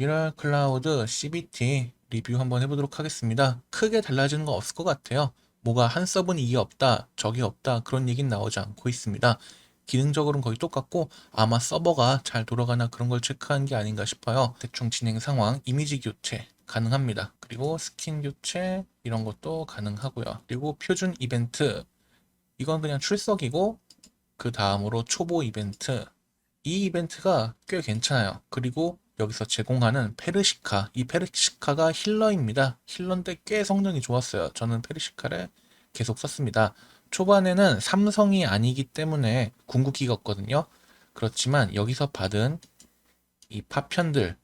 미럴 클라우드 CBT 리뷰 한번 해보도록 하겠습니다. 크게 달라지는 거 없을 것 같아요. 뭐가 한 서브는 이게 없다, 저게 없다 그런 얘기는 나오지 않고 있습니다. 기능적으로는 거의 똑같고 아마 서버가 잘 돌아가나 그런 걸 체크한 게 아닌가 싶어요. 대충 진행 상황, 이미지 교체 가능합니다. 그리고 스킨 교체 이런 것도 가능하고요. 그리고 표준 이벤트 이건 그냥 출석이고 그 다음으로 초보 이벤트 이 이벤트가 꽤 괜찮아요. 그리고 여기서 제공하는 페르시카 이 페르시카가 힐러입니다. 힐러인데 꽤 성능이 좋았어요. 저는 페르시카를 계속 썼습니다. 초반에는 삼성이 아니기 때문에 궁극기가 없거든요. 그렇지만 여기서 받은 이 파편들,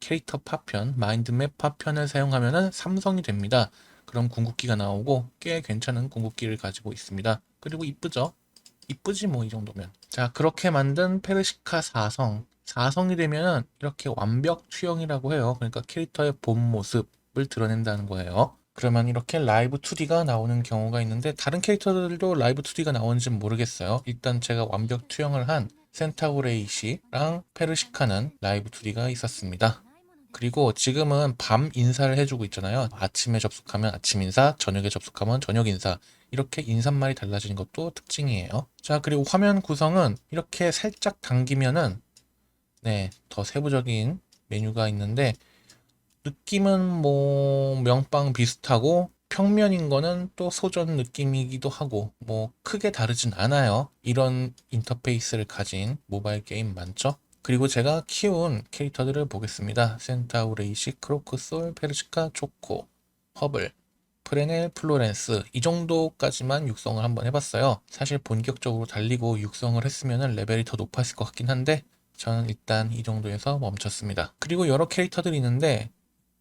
캐릭터 파편, 마인드맵 파편을 사용하면은 삼성이 됩니다. 그럼 궁극기가 나오고 꽤 괜찮은 궁극기를 가지고 있습니다. 그리고 이쁘죠? 이쁘지 뭐 이 정도면. 자, 그렇게 만든 페르시카 4성. 4성이 되면은 이렇게 완벽 투영이라고 해요. 그러니까 캐릭터의 본 모습을 드러낸다는 거예요. 그러면 이렇게 라이브 2D가 나오는 경우가 있는데 다른 캐릭터들도 라이브 2D가 나오는지는 모르겠어요. 일단 제가 완벽 투영을 한 센타우레이시랑 페르시카는 라이브 2D가 있었습니다. 그리고 지금은 밤 인사를 해주고 있잖아요. 아침에 접속하면 아침 인사, 저녁에 접속하면 저녁 인사. 이렇게 인사말이 달라지는 것도 특징이에요. 자, 그리고 화면 구성은 이렇게 살짝 당기면은 네, 더 세부적인 메뉴가 있는데 느낌은 뭐 명빵 비슷하고 평면인 거는 또 소전 느낌이기도 하고 뭐 크게 다르진 않아요. 이런 인터페이스를 가진 모바일 게임 많죠? 그리고 제가 키운 캐릭터들을 보겠습니다. 센타우레이시, 크로크 솔, 페르시카, 초코, 허블, 프레넬, 플로렌스 이 정도까지만 육성을 한번 해봤어요. 사실 본격적으로 달리고 육성을 했으면 레벨이 더 높았을 것 같긴 한데 저는 일단 이 정도에서 멈췄습니다. 그리고 여러 캐릭터들이 있는데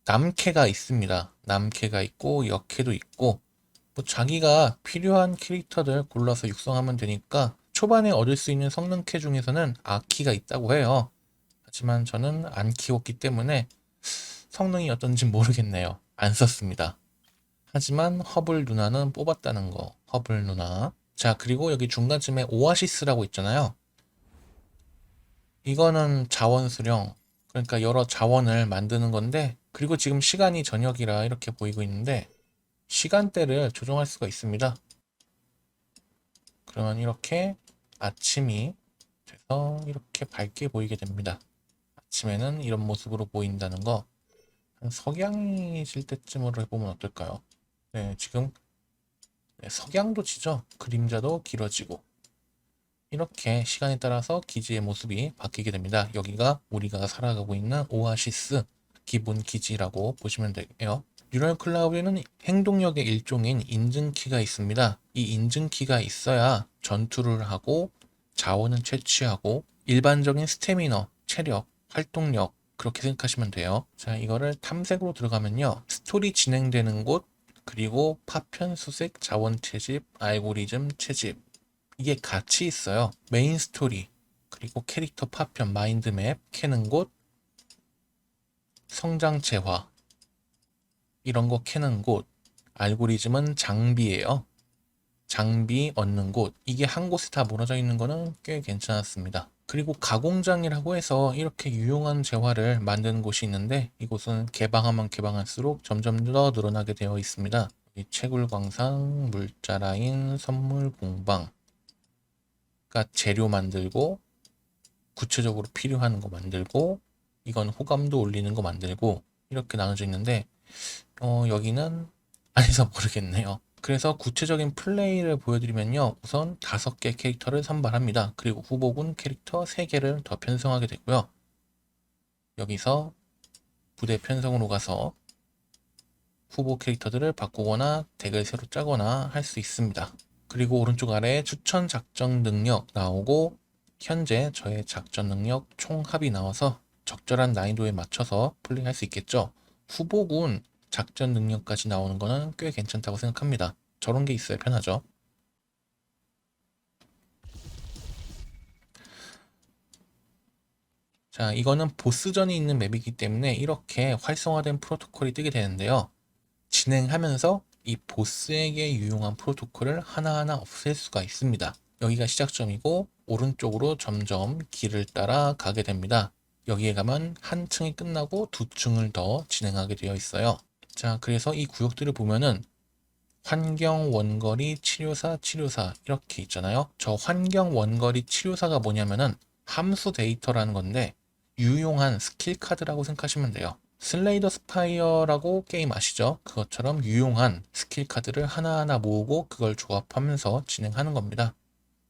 남캐가 있습니다. 남캐가 있고 역캐도 있고 뭐 자기가 필요한 캐릭터들 골라서 육성하면 되니까 초반에 얻을 수 있는 성능캐 중에서는 아키가 있다고 해요. 하지만 저는 안 키웠기 때문에 성능이 어떤지 모르겠네요. 안 썼습니다. 하지만 허블 누나는 뽑았다는 거. 허블 누나. 자, 그리고 여기 중간쯤에 오아시스라고 있잖아요. 이거는 자원 수령. 그러니까 여러 자원을 만드는 건데, 그리고 지금 시간이 저녁이라 이렇게 보이고 있는데, 시간대를 조정할 수가 있습니다. 그러면 이렇게 아침이 돼서 이렇게 밝게 보이게 됩니다. 아침에는 이런 모습으로 보인다는 거, 한 석양이 질 때쯤으로 해보면 어떨까요? 네, 지금 네, 석양도 지죠. 그림자도 길어지고 이렇게 시간에 따라서 기지의 모습이 바뀌게 됩니다. 여기가 우리가 살아가고 있는 오아시스 기본 기지라고 보시면 돼요. 뉴럴 클라우드에는 행동력의 일종인 인증키가 있습니다. 이 인증키가 있어야 전투를 하고 자원은 채취하고 일반적인 스태미너, 체력, 활동력 그렇게 생각하시면 돼요. 자, 이거를 탐색으로 들어가면요. 스토리 진행되는 곳, 그리고 파편 수색, 자원 채집, 알고리즘 채집. 이게 같이 있어요. 메인 스토리, 그리고 캐릭터 파편, 마인드맵, 캐는 곳, 성장 재화. 이런 거 캐는 곳. 알고리즘은 장비예요. 장비 얻는 곳. 이게 한 곳에 다 모여져 있는 거는 꽤 괜찮았습니다. 그리고 가공장이라고 해서 이렇게 유용한 재화를 만드는 곳이 있는데 이곳은 개방하면 개방할수록 점점 더 늘어나게 되어 있습니다. 이 채굴광산, 물자라인, 선물 공방. 그러니까 재료 만들고 구체적으로 필요한 거 만들고 이건 호감도 올리는 거 만들고 이렇게 나눠져 있는데 어, 여기는 아니서 모르겠네요. 그래서 구체적인 플레이를 보여드리면요. 우선 다섯 개 캐릭터를 선발합니다. 그리고 후보군 캐릭터 세개를 더 편성하게 되고요. 여기서 부대 편성으로 가서 후보 캐릭터들을 바꾸거나 덱을 새로 짜거나 할 수 있습니다. 그리고 오른쪽 아래에 추천 작전 능력 나오고 현재 저의 작전 능력 총합이 나와서 적절한 난이도에 맞춰서 플레이할 수 있겠죠. 후보군 작전 능력까지 나오는 거는 꽤 괜찮다고 생각합니다. 저런 게 있어야 편하죠. 자, 이거는 보스전이 있는 맵이기 때문에 이렇게 활성화된 프로토콜이 뜨게 되는데요. 진행하면서 이 보스에게 유용한 프로토콜을 하나하나 없앨 수가 있습니다. 여기가 시작점이고 오른쪽으로 점점 길을 따라 가게 됩니다. 여기에 가면 한 층이 끝나고 두 층을 더 진행하게 되어 있어요. 자, 그래서 이 구역들을 보면은 환경 원거리 치료사 치료사 이렇게 있잖아요. 저 환경 원거리 치료사가 뭐냐면은 함수 데이터라는 건데 유용한 스킬 카드라고 생각하시면 돼요. 슬레이더 스파이어라고 게임 아시죠? 그것처럼 유용한 스킬 카드를 하나하나 모으고 그걸 조합하면서 진행하는 겁니다.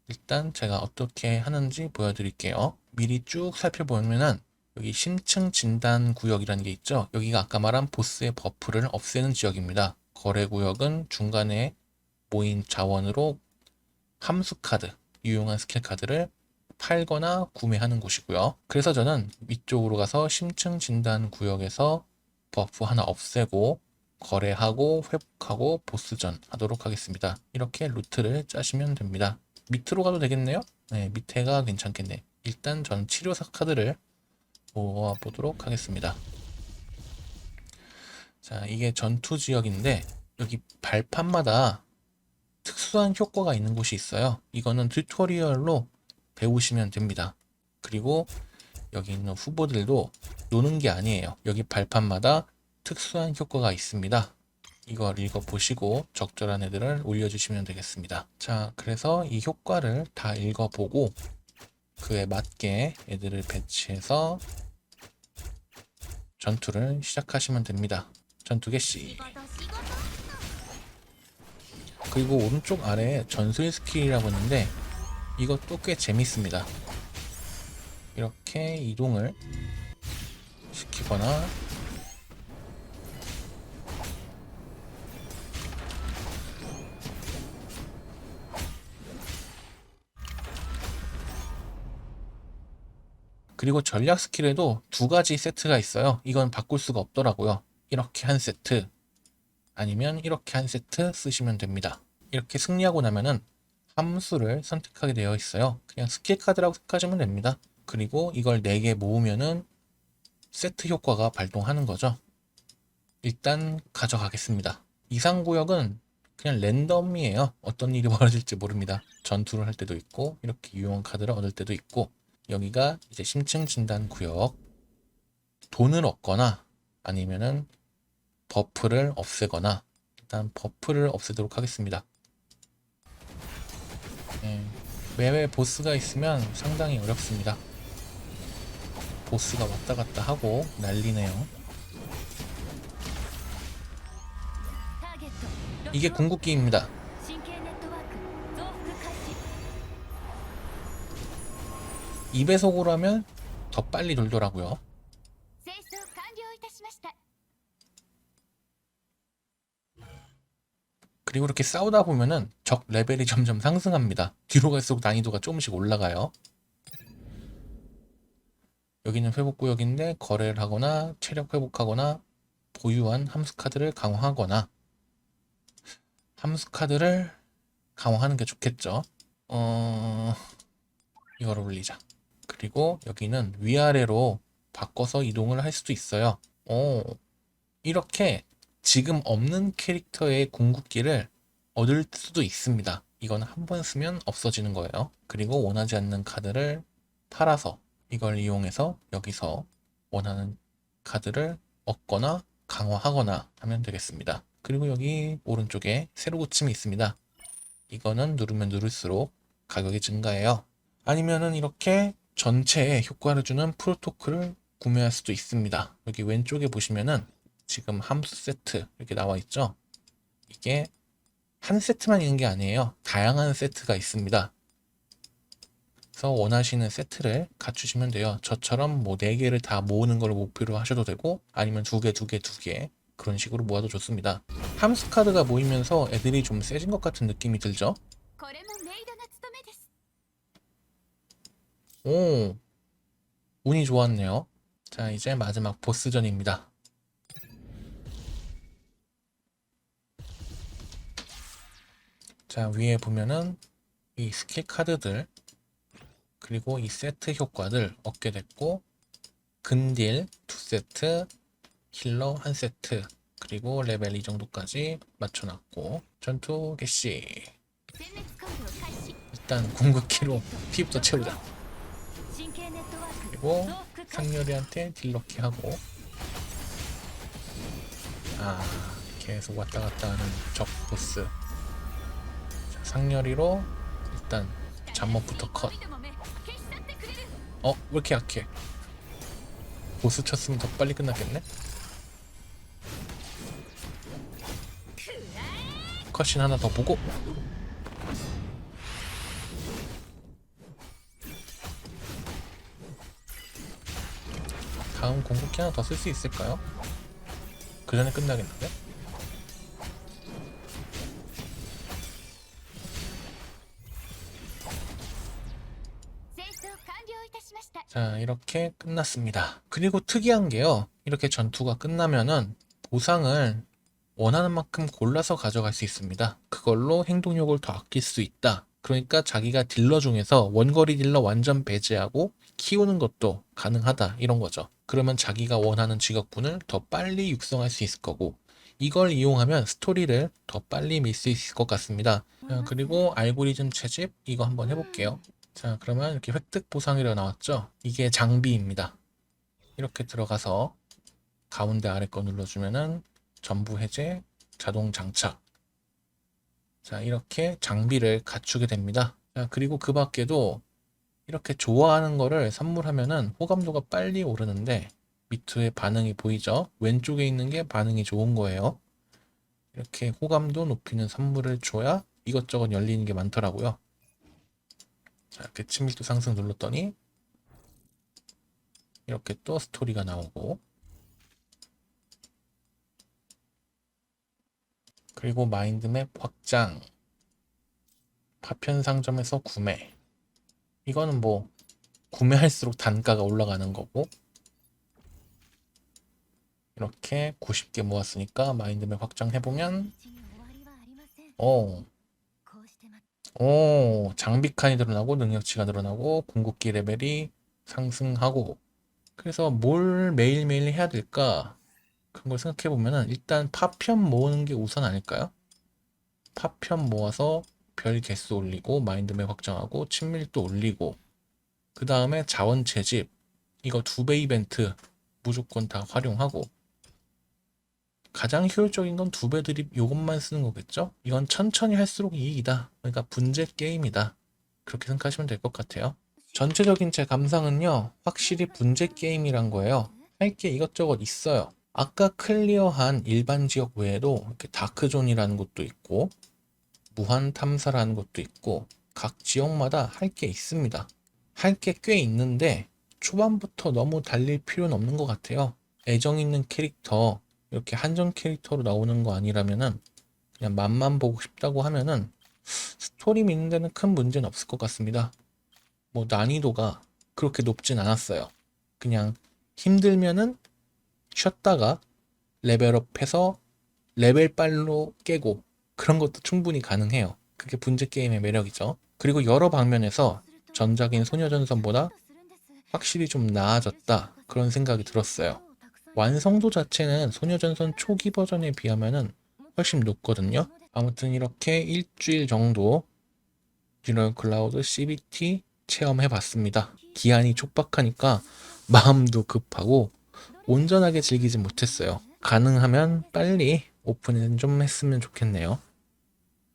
일단 제가 어떻게 하는지 보여드릴게요. 미리 쭉 살펴보면은 여기 심층 진단 구역이라는 게 있죠. 여기가 아까 말한 보스의 버프를 없애는 지역입니다. 거래 구역은 중간에 모인 자원으로 함수 카드, 유용한 스킬 카드를 팔거나 구매하는 곳이고요. 그래서 저는 위쪽으로 가서 심층 진단 구역에서 버프 하나 없애고 거래하고 회복하고 보스전 하도록 하겠습니다. 이렇게 루트를 짜시면 됩니다. 밑으로 가도 되겠네요? 네, 밑에가 괜찮겠네. 일단 저는 치료사 카드를 모아보도록 하겠습니다. 자, 이게 전투 지역인데 여기 발판마다 특수한 효과가 있는 곳이 있어요. 이거는 튜토리얼로 배우시면 됩니다. 그리고 여기 있는 후보들도 노는 게 아니에요. 여기 발판마다 특수한 효과가 있습니다. 이걸 읽어보시고 적절한 애들을 올려주시면 되겠습니다. 자, 그래서 이 효과를 다 읽어보고 그에 맞게 애들을 배치해서 전투를 시작하시면 됩니다. 전투 개시. 그리고 오른쪽 아래에 전술 스킬이라고 있는데 이것도 꽤 재밌습니다. 이렇게 이동을 시키거나 그리고 전략 스킬에도 두 가지 세트가 있어요. 이건 바꿀 수가 없더라고요. 이렇게 한 세트 아니면 이렇게 한 세트 쓰시면 됩니다. 이렇게 승리하고 나면은 함수를 선택하게 되어 있어요. 그냥 스킬 카드라고 생각하시면 됩니다. 그리고 이걸 4개 모으면은 세트 효과가 발동하는 거죠. 일단 가져가겠습니다. 이상 구역은 그냥 랜덤이에요. 어떤 일이 벌어질지 모릅니다. 전투를 할 때도 있고 이렇게 유용한 카드를 얻을 때도 있고 여기가 이제 심층 진단 구역 돈을 얻거나 아니면은 버프를 없애거나 일단 버프를 없애도록 하겠습니다. 음. 매매 보스가 있으면 상당히 어렵습니다. 보스가 왔다 갔다 하고 난리네요. 이게 궁극기입니다. 2배속으로 하면 더 빨리 돌더라고요. 그리고 이렇게 싸우다 보면은 적 레벨이 점점 상승합니다. 뒤로 갈수록 난이도가 조금씩 올라가요. 여기는 회복 구역인데 거래를 하거나 체력 회복하거나 보유한 함수 카드를 강화하거나 함수 카드를 강화하는 게 좋겠죠. 어... 이걸 올리자. 그리고 여기는 위아래로 바꿔서 이동을 할 수도 있어요. 오, 이렇게 지금 없는 캐릭터의 궁극기를 얻을 수도 있습니다. 이건 한 번 쓰면 없어지는 거예요. 그리고 원하지 않는 카드를 팔아서 이걸 이용해서 여기서 원하는 카드를 얻거나 강화하거나 하면 되겠습니다. 그리고 여기 오른쪽에 새로 고침이 있습니다. 이거는 누르면 누를수록 가격이 증가해요. 아니면은 이렇게 전체에 효과를 주는 프로토크를 구매할 수도 있습니다. 여기 왼쪽에 보시면은 지금 함수 세트 이렇게 나와 있죠. 이게 한 세트만 있는 게 아니에요. 다양한 세트가 있습니다. 그래서 원하시는 세트를 갖추시면 돼요. 저처럼 뭐 4개를 다 모으는 걸 목표로 하셔도 되고 아니면 두 개, 두 개, 두 개. 그런 식으로 모아도 좋습니다. 함수 카드가 모이면서 애들이 좀 세진 것 같은 느낌이 들죠? 오, 운이 좋았네요. 자, 이제 마지막 보스전입니다. 자 위에 보면은 이 스킬 카드들 그리고 이 세트 효과들 얻게 됐고 근딜 2세트 킬러 1세트 그리고 레벨 2정도까지 맞춰놨고 전투 개시. 일단 궁극기로 피부터 채우자. 그리고 상렬이한테 딜러키 하고. 아 계속 왔다갔다 하는 적 보스. 상렬이로 일단 잡목부터 컷. 어? 왜 이렇게 약해? 보스 쳤으면 더 빨리 끝났겠네? 컷신 하나 더 보고 다음 공격기 하나 더 쓸 수 있을까요? 그 전에 끝나겠는데? 자, 이렇게 끝났습니다. 그리고 특이한 게요. 이렇게 전투가 끝나면은 보상을 원하는 만큼 골라서 가져갈 수 있습니다. 그걸로 행동력을 더 아낄 수 있다. 그러니까 자기가 딜러 중에서 원거리 딜러 완전 배제하고 키우는 것도 가능하다. 이런 거죠. 그러면 자기가 원하는 직업군을 더 빨리 육성할 수 있을 거고 이걸 이용하면 스토리를 더 빨리 밀 수 있을 것 같습니다. 자, 그리고 알고리즘 채집 이거 한번 해볼게요. 자, 그러면 이렇게 획득 보상이라고 나왔죠? 이게 장비입니다. 이렇게 들어가서 가운데 아래 거 눌러주면은 전부 해제, 자동 장착. 자, 이렇게 장비를 갖추게 됩니다. 자, 그리고 그 밖에도 이렇게 좋아하는 거를 선물하면은 호감도가 빨리 오르는데 밑에 반응이 보이죠? 왼쪽에 있는 게 반응이 좋은 거예요. 이렇게 호감도 높이는 선물을 줘야 이것저것 열리는 게 많더라고요. 자, 이렇게 친밀도 상승 눌렀더니 이렇게 또 스토리가 나오고. 그리고 마인드맵 확장. 파편 상점에서 구매. 이거는 뭐 구매할수록 단가가 올라가는 거고. 이렇게 90개 모았으니까 마인드맵 확장해보면 어 오, 장비 칸이 늘어나고 능력치가 늘어나고 궁극기 레벨이 상승하고. 그래서 뭘 매일매일 해야 될까? 그런 걸 생각해 보면은 일단 파편 모으는 게 우선 아닐까요? 파편 모아서 별 개수 올리고 마인드맵 확장하고 친밀도 올리고. 그 다음에 자원 채집. 이거 두 배 이벤트 무조건 다 활용하고 가장 효율적인 건 두 배 드립 요것만 쓰는 거겠죠? 이건 천천히 할수록 이익이다. 그러니까 분재 게임이다. 그렇게 생각하시면 될 것 같아요. 전체적인 제 감상은요, 확실히 분재 게임이란 거예요. 할 게 이것저것 있어요. 아까 클리어한 일반 지역 외에도 이렇게 다크존이라는 곳도 있고, 무한 탐사라는 곳도 있고, 각 지역마다 할 게 있습니다. 할 게 꽤 있는데, 초반부터 너무 달릴 필요는 없는 것 같아요. 애정 있는 캐릭터, 이렇게 한정 캐릭터로 나오는 거 아니라면은 그냥 맛만 보고 싶다고 하면은 스토리 믿는 데는 큰 문제는 없을 것 같습니다. 뭐 난이도가 그렇게 높진 않았어요. 그냥 힘들면은 쉬었다가 레벨업해서 레벨 빨로 깨고 그런 것도 충분히 가능해요. 그게 분재 게임의 매력이죠. 그리고 여러 방면에서 전작인 소녀전선보다 확실히 좀 나아졌다 그런 생각이 들었어요. 완성도 자체는 소녀전선 초기 버전에 비하면은 훨씬 높거든요. 아무튼 이렇게 일주일 정도 디널 클라우드 CBT 체험해 봤습니다. 기한이 촉박하니까 마음도 급하고 온전하게 즐기지 못했어요. 가능하면 빨리 오픈은 좀 했으면 좋겠네요.